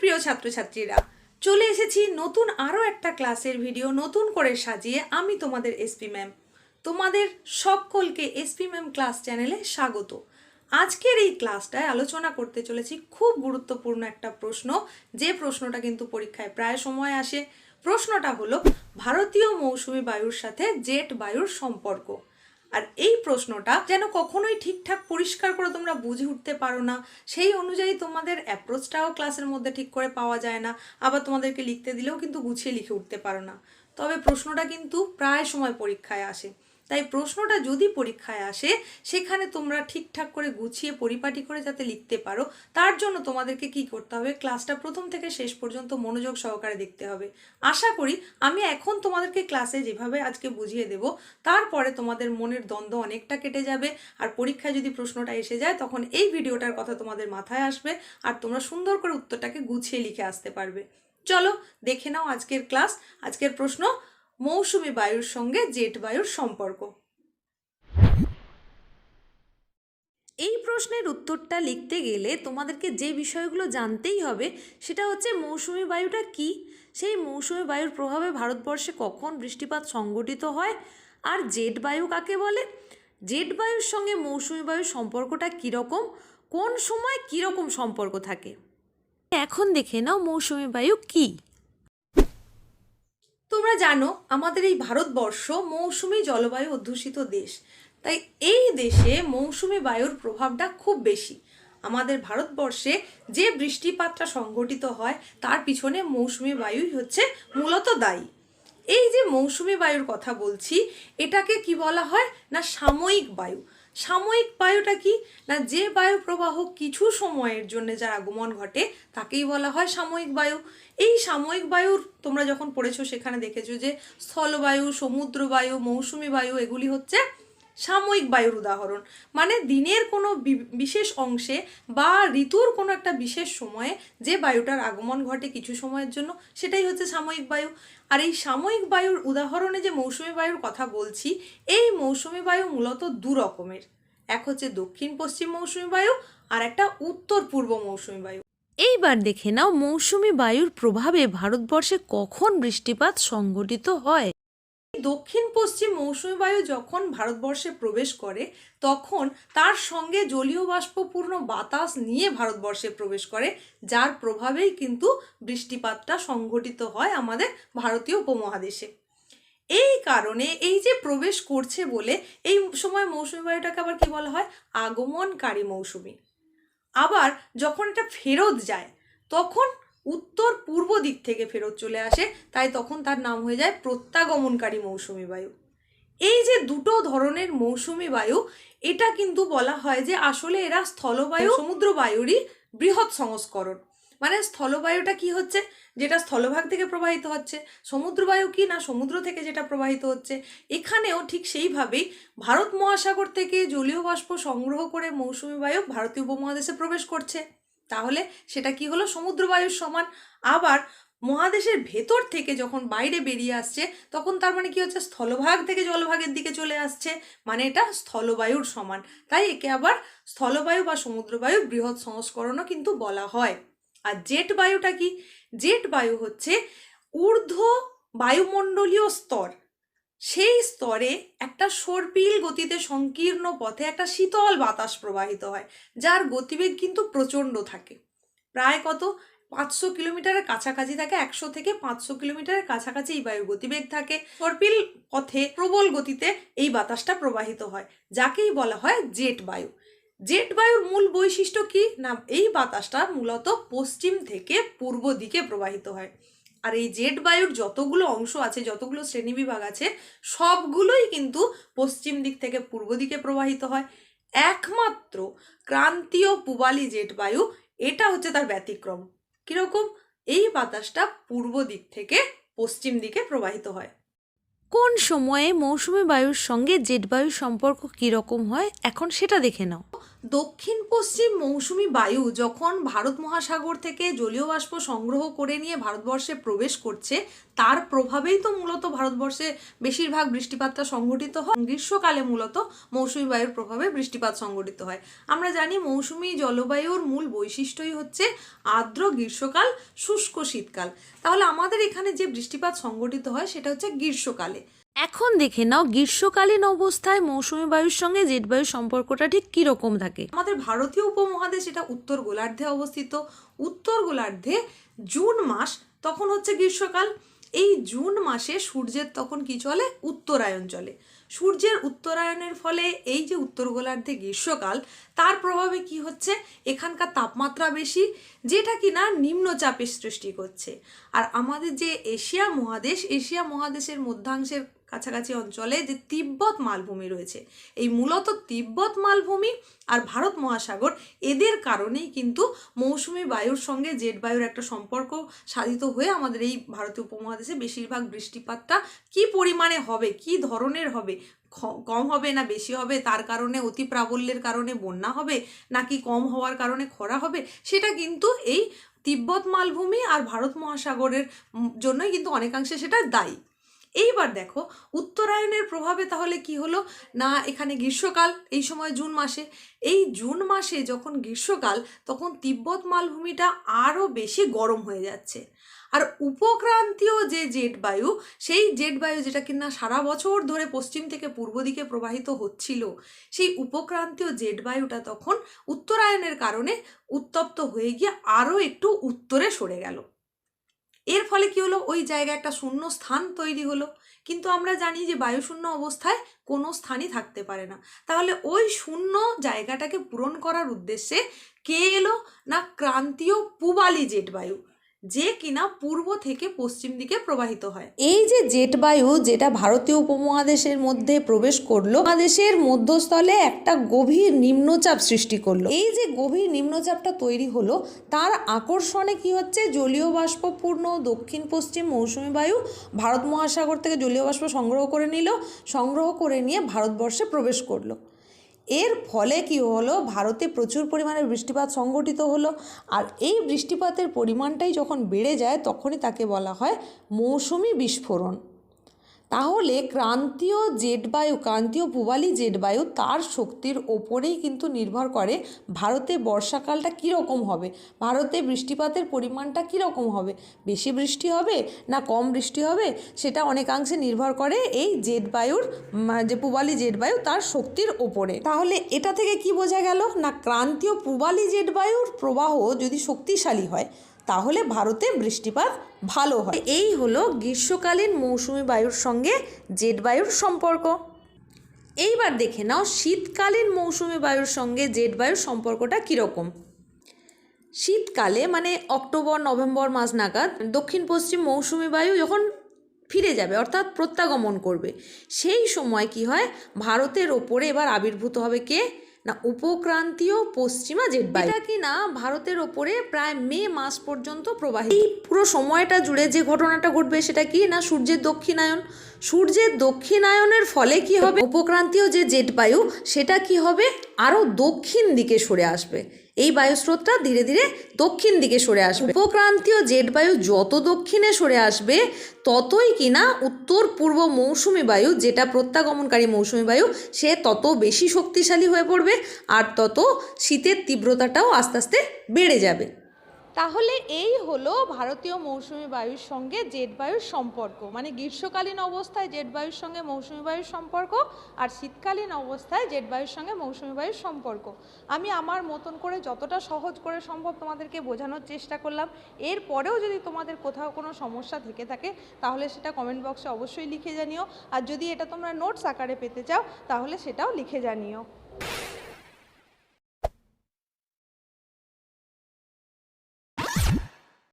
প্রিয় ছাত্রছাত্রীরা, চলে এসেছি নতুন আরও একটা ক্লাসের ভিডিও নতুন করে সাজিয়ে আমি তোমাদের এসপি ম্যাম তোমাদের সকলকে এসপি ম্যাম ক্লাস চ্যানেলে স্বাগত। আজকের এই ক্লাসটায় আলোচনা করতে চলেছি খুব গুরুত্বপূর্ণ একটা প্রশ্ন, যে প্রশ্নটা কিন্তু পরীক্ষায় প্রায় সময় আসে। প্রশ্নটা হলো, ভারতীয় মৌসুমী বায়ুর সাথে জেট বায়ুর সম্পর্ক। আর এই প্রশ্নটা যেন কখনোই ঠিকঠাক পরিষ্কার করে তোমরা বুঝে উঠতে পারো না। সেই অনুযায়ী তোমাদের অ্যাপ্রোচটাও ক্লাসের মধ্যে ঠিক করে পাওয়া যায় না। আবার তোমাদেরকে লিখতে দিলেও কিন্তু গুছিয়ে লিখে উঠতে পারো না। তবে প্রশ্নটা কিন্তু প্রায় সময় পরীক্ষায় আসে। তাই প্রশ্নটা যদি পরীক্ষায় আসে, সেখানে তোমরা ঠিকঠাক করে গুছিয়ে পরিপাটি করে যাতে লিখতে পারো, তার জন্য তোমাদেরকে কি করতে হবে? ক্লাসটা প্রথম থেকে শেষ পর্যন্ত মনোযোগ সহকারে দেখতে হবে। আশা করি আমি এখন তোমাদেরকে ক্লাসে যেভাবে আজকে বুঝিয়ে দেব, তারপরে তোমাদের মনের দ্বন্দ্ব অনেকটা কেটে যাবে। আর পরীক্ষায় যদি প্রশ্নটা এসে যায়, তখন এই ভিডিওটার কথা তোমাদের মাথায় আসবে আর তোমরা সুন্দর করে উত্তরটাকে গুছিয়ে লিখে আসতে পারবে। চলো, দেখে নাও আজকের ক্লাস। আজকের প্রশ্ন মৌসুমী বায়ুর সঙ্গে জেট বায়ুর সম্পর্ক। এই প্রশ্নের উত্তরটা লিখতে গেলে তোমাদেরকে যে বিষয়গুলো জানতেই হবে, সেটা হচ্ছে মৌসুমী বায়ুটা কি? সেই মৌসুমী বায়ুর প্রভাবে ভারতবর্ষে কখন বৃষ্টিপাত সংগঠিত হয় আর জেট বায়ু কাকে বলে? জেট বায়ুর সঙ্গে মৌসুমী বায়ুর সম্পর্কটা কীরকম? কোন সময় কীরকম সম্পর্ক থাকে? এখন দেখে নাও মৌসুমী বায়ু কী? তোমরা জানো, আমাদের এই ভারতবর্ষ মৌসুমী জলবায়ু অধ্যুষিত দেশ। তাই এই দেশে মৌসুমী বায়ুর প্রভাবটা খুব বেশি। আমাদের ভারতবর্ষে যে বৃষ্টিপাতটা সংঘটিত হয়, তার পিছনে মৌসুমী বায়ুই হচ্ছে মূলত দায়ী। এই যে মৌসুমী বায়ুর কথা বলছি, এটাকে কি বলা হয়? না, সাময়িক বায়ু। সাময়িক বায়ুটা কি? না, যে বায়ু প্রবাহ কিছু সময়ের জন্য যার আগমন ঘটে, তাকেই বলা হয় সাময়িক বায়ু। এই সাময়িক বায়ুর তোমরা যখন পড়েছো, সেখানে দেখেছ যে স্থলবায়ু সমুদ্র বায়ু মৌসুমি বায়ু, এগুলি হচ্ছে সাময়িক বায়ুর উদাহরণ। মানে দিনের কোনো বিশেষ অংশে বা ঋতুর কোনো একটা বিশেষ সময়ে যে বায়ুটার আগমন ঘটে কিছু সময়ের জন্য, সেটাই হচ্ছে সাময়িক বায়ু। আর এই সাময়িক বায়ুর উদাহরণে যে মৌসুমি বায়ুর কথা বলছি, এই মৌসুমি বায়ু মূলত দু রকমের। এক হচ্ছে দক্ষিণ পশ্চিম মৌসুমি বায়ু আর একটা উত্তর পূর্ব মৌসুমি বায়ু। এইবার দেখে নাও মৌসুমি বায়ুর প্রভাবে ভারতবর্ষে কখন বৃষ্টিপাত সংঘটিত হয়। দক্ষিণ পশ্চিম মৌসুমী বায়ু যখন ভারতবর্ষে প্রবেশ করে, তখন তার সঙ্গে জলীয় বাষ্পপূর্ণ বাতাস নিয়ে ভারতবর্ষে প্রবেশ করে, যার প্রভাবেই কিন্তু বৃষ্টিপাতটা সংঘটিত হয় আমাদের ভারতীয় উপমহাদেশে। এই কারণে এই যে প্রবেশ করছে বলে এই সময় মৌসুমী বায়ুটাকে আবার কি বলা হয়? আগমনকারী মৌসুমী। আবার যখন এটা ফেরত যায়, তখন উত্তর পূর্ব দিক থেকে ফেরত চলে আসে তাই তখন তার নাম হয়ে যায় প্রত্যাগমনকারী মৌসুমি বায়ু। এই যে দুটো ধরনের মৌসুমি বায়ু এটা কিন্তু বলা হয় যে আসলে এরা স্থলবায়ু সমুদ্র বায়ুরই বৃহৎ সংস্করণ। মানে স্থলবায়ুটা কি হচ্ছে? যেটা স্থলভাগ থেকে প্রবাহিত হচ্ছে সমুদ্রবায়ু কি না সমুদ্র থেকে যেটা প্রবাহিত হচ্ছে? এখানেও ঠিক সেইভাবেই ভারত মহাসাগর থেকে জলীয় বাষ্প সংগ্রহ করে মৌসুমি বায়ু ভারতীয় উপমহাদেশে প্রবেশ করছে। তাহলে সেটা কি হলো? সমুদ্র বায়ুর সমান। আবার মহাদেশের ভেতর থেকে যখন বাইরে বেরিয়ে আসছে, তখন তার মানে কি হচ্ছে? স্থলভাগ থেকে জলভাগের দিকে চলে আসছে। মানে এটা স্থলবায়ুর সমান। তাই একে আবার স্থলবায়ু বা সমুদ্রবায়ু বৃহৎ সংস্করণও কিন্তু বলা হয়। আর জেট বায়ুটা কি? জেট বায়ু হচ্ছে ঊর্ধ্ব বায়ুমণ্ডলীয় স্তর। সেই স্তরে একটা সর্পিল গতিতে সংকীর্ণ পথে একটা শীতল বাতাস প্রবাহিত হয়, যার গতিবেগ কিন্তু প্রচণ্ড থাকে। প্রায় কত? পাঁচশো কিলোমিটারের কাছাকাছি থাকে, একশো থেকে পাঁচশো কিলোমিটারের কাছাকাছি এই বায়ুর গতিবেগ থাকে। সর্পিল পথে প্রবল গতিতে এই বাতাসটা প্রবাহিত হয়, যাকেই বলা হয় জেট বায়ু। জেট বায়ুর মূল বৈশিষ্ট্য কি? না, এই বাতাসটা মূলত পশ্চিম থেকে পূর্ব দিকে প্রবাহিত হয়। আর এই জেট বায়ুর যতগুলো অংশ আছে, যতগুলো শ্রেণীবিভাগ আছে, সবগুলোই কিন্তু পশ্চিম দিক থেকে পূর্ব দিকে প্রবাহিত হয়। একমাত্র ক্রান্তীয় পূবালি জেট বায়ু, এটা হচ্ছে তার ব্যতিক্রম। কীরকম? এই বাতাসটা পূর্ব দিক থেকে পশ্চিম দিকে প্রবাহিত হয়। কোন সময়ে মৌসুমী বায়ুর সঙ্গে জেট বায়ুর সম্পর্ক কীরকম হয়, এখন সেটা দেখে নাও। দক্ষিণ পশ্চিম মৌসুমি বায়ু যখন ভারত মহাসাগর থেকে জলীয় বাষ্প সংগ্রহ করে নিয়ে ভারতবর্ষে প্রবেশ করছে, তার প্রভাবেই তো মূলত ভারতবর্ষে বেশিরভাগ বৃষ্টিপাতটা সংঘটিত হয়। গ্রীষ্মকালে মূলত মৌসুমি বায়ুর প্রভাবে বৃষ্টিপাত সংঘটিত হয়। আমরা জানি মৌসুমি জলবায়ুর মূল বৈশিষ্ট্যই হচ্ছে আর্দ্র গ্রীষ্মকাল, শুষ্ক শীতকাল। তাহলে আমাদের এখানে যে বৃষ্টিপাত সংঘটিত হয়, সেটা হচ্ছে গ্রীষ্মকালে। এখন দেখে নাও, গ্রীষ্মকালীন অবস্থায় মৌসুমী বায়ুর সঙ্গে জেট বায়ুর সম্পর্কটা ঠিক কীরকম থাকে। আমাদের ভারতীয় উপমহাদেশ এটা উত্তর গোলার্ধে অবস্থিত। উত্তর গোলার্ধে জুন মাস, তখন হচ্ছে গ্রীষ্মকাল। এই জুন মাসে সূর্যের তখন কি চলে? উত্তরায়ণ চলে। সূর্যের উত্তরায়ণের ফলে এই যে উত্তর গোলার্ধে গ্রীষ্মকাল, তার প্রভাবে কি হচ্ছে? এখানকার তাপমাত্রা বেশি, যেটা কি না নিম্নচাপের সৃষ্টি করছে। আর আমাদের যে এশিয়া মহাদেশ, এশিয়া মহাদেশের মধ্যাংশের কাছাকাছি অঞ্চলে যে তিব্বত মালভূমি রয়েছে। এই মূলত তিব্বত মালভূমি আর ভারত মহাসাগর এদের কারণেই কিন্তু মৌসুমি বায়ুর সঙ্গে জেট বায়ুর একটা সম্পর্ক সাধিত হয়ে আমাদের এই ভারতীয় উপমহাদেশে বেশিরভাগ বৃষ্টিপাতটা কি পরিমাণে হবে, কি ধরনের হবে কম হবে না বেশি হবে, তার কারণে অতি প্রাবল্যের কারণে বন্যা হবে, নাকি কম হওয়ার কারণে খরা হবে, সেটা কিন্তু এই তিব্বত মালভূমি আর ভারত মহাসাগরের জন্যই কিন্তু অনেকাংশে সেটা দায়ী। এইবার দেখো, উত্তরায়ণের প্রভাবে তাহলে কি হলো? না, এখানে গ্রীষ্মকাল, এই সময় জুন মাসে। এই জুন মাসে যখন গ্রীষ্মকাল, তখন তিব্বত মালভূমিটা আরও বেশি গরম হয়ে যাচ্ছে। আর উপক্রান্তীয় যে জেট বায়ু সেই জেট বায়ু যেটা কিনা সারা বছর ধরে পশ্চিম থেকে পূর্ব দিকে প্রবাহিত হচ্ছিল, সেই উপক্রান্তীয় জেট বায়ুটা তখন উত্তরায়ণের কারণে উত্তপ্ত হয়ে গিয়ে আরও একটু উত্তরে সরে গেল। এর ফলে কি হলো? ওই জায়গায় একটা শূন্য স্থান তৈরি হলো। কিন্তু আমরা জানি যে বায়ুশূন্য অবস্থায় কোনো স্থানই থাকতে পারে না। তাহলে ওই শূন্য জায়গাটাকে পূরণ করার উদ্দেশ্যে কে এলো? না ক্রান্তীয় পুবালি জেট বায়ু যে কিনা পূর্ব থেকে পশ্চিম দিকে প্রবাহিত হয়। এই যে জেট বায়ু যেটা ভারতীয় উপমহাদেশের মধ্যে প্রবেশ করল মহাদেশের মধ্যস্থলে একটা গভীর নিম্নচাপ সৃষ্টি করল। এই যে গভীর নিম্নচাপটা তৈরি হলো, তার আকর্ষণে কি হচ্ছে? জলীয় বাষ্পপূর্ণ দক্ষিণ পশ্চিম মৌসুমী বায়ু ভারত মহাসাগর থেকে জলীয় বাষ্প সংগ্রহ করে নিল, সংগ্রহ করে নিয়ে ভারতবর্ষে প্রবেশ করল। এর ফলে কি হলো? ভারতে প্রচুর পরিমাণে বৃষ্টিপাত সংঘটিত হলো। আর এই বৃষ্টিপাতের পরিমাণটাই যখন বেড়ে যায়, তখনই তাকে বলা হয় মৌসুমি বিস্ফোরণ। তাহলে ক্রান্তীয় জেট বায়ু ক্রান্তীয় পূবালি জেট বায়ু তার শক্তির ওপরেই কিন্তু নির্ভর করে। ভারতে বর্ষাকালটা কীরকম হবে? ভারতে বৃষ্টিপাতের পরিমাণটা কীরকম হবে? বেশি বৃষ্টি হবে না কম বৃষ্টি হবে? সেটা অনেকাংশে নির্ভর করে এই জেট বায়ুর যে পূবালি জেট বায়ু তার শক্তির ওপরে। তাহলে এটা থেকে কি বোঝা গেল? না, ক্রান্তীয় পূবালি জেট বায়ুর প্রবাহ যদি শক্তিশালী হয় তাহলে ভারতে বৃষ্টিপাত ভালো হয়। এই হলো গ্রীষ্মকালীন মৌসুমি বায়ুর সঙ্গে জেট বায়ুর সম্পর্ক। এইবার দেখে নাও শীতকালীন মৌসুমি বায়ুর সঙ্গে জেট বায়ুর সম্পর্কটা কীরকম। শীতকালে মানে অক্টোবর, নভেম্বর মাস নাগাদ দক্ষিণ পশ্চিম মৌসুমি বায়ু যখন ফিরে যাবে, অর্থাৎ প্রত্যাগমন করবে, সেই সময় কি হয়? ভারতের ওপরে এবার আবির্ভূত হবে কে? না উপক্রান্তীয় পশ্চিমা জেট বায়ু। এটা কি না ভারতের ওপরে প্রায় মে মাস পর্যন্ত প্রবাহিত। এই পুরো সময়টা জুড়ে যে ঘটনাটা ঘটবে সেটা কি না সূর্যের দক্ষিণায়ন? সূর্যের দক্ষিণায়নের ফলে কি হবে? উপক্রান্তীয় যে জেট বায়ু, সেটা কি হবে? আরও দক্ষিণ দিকে সরে আসবে। এই বায়ুস্রোতটা ধীরে ধীরে দক্ষিণ দিকে সরে আসবে। উপক্রান্তীয় জেট বায়ু যত দক্ষিণে সরে আসবে, ততই কিনা উত্তর পূর্ব মৌসুমি বায়ু, যেটা প্রত্যাগমনকারী মৌসুমি বায়ু, সে তত বেশি শক্তিশালী হয়ে পড়বে আর তত শীতের তীব্রতাটাও আস্তে আস্তে বেড়ে যাবে। তাহলে এই হলো ভারতীয় মৌসুমি বায়ুর সঙ্গে জেট বায়ুর সম্পর্ক। মানে গ্রীষ্মকালীন অবস্থায় জেট বায়ুর সঙ্গে মৌসুমি বায়ুর সম্পর্ক আর শীতকালীন অবস্থায় জেট বায়ুর সঙ্গে মৌসুমি বায়ুর সম্পর্ক। আমি আমার মতন করে যতটা সহজ করে সম্ভব তোমাদেরকে বোঝানোর চেষ্টা করলাম। এরপরেও যদি তোমাদের কোথাও কোনো সমস্যা থেকে থাকে, তাহলে সেটা কমেন্ট বক্সে অবশ্যই লিখে জানিও। আর যদি এটা তোমরা নোটস আকারে পেতে চাও, তাহলে সেটাও লিখে জানিও।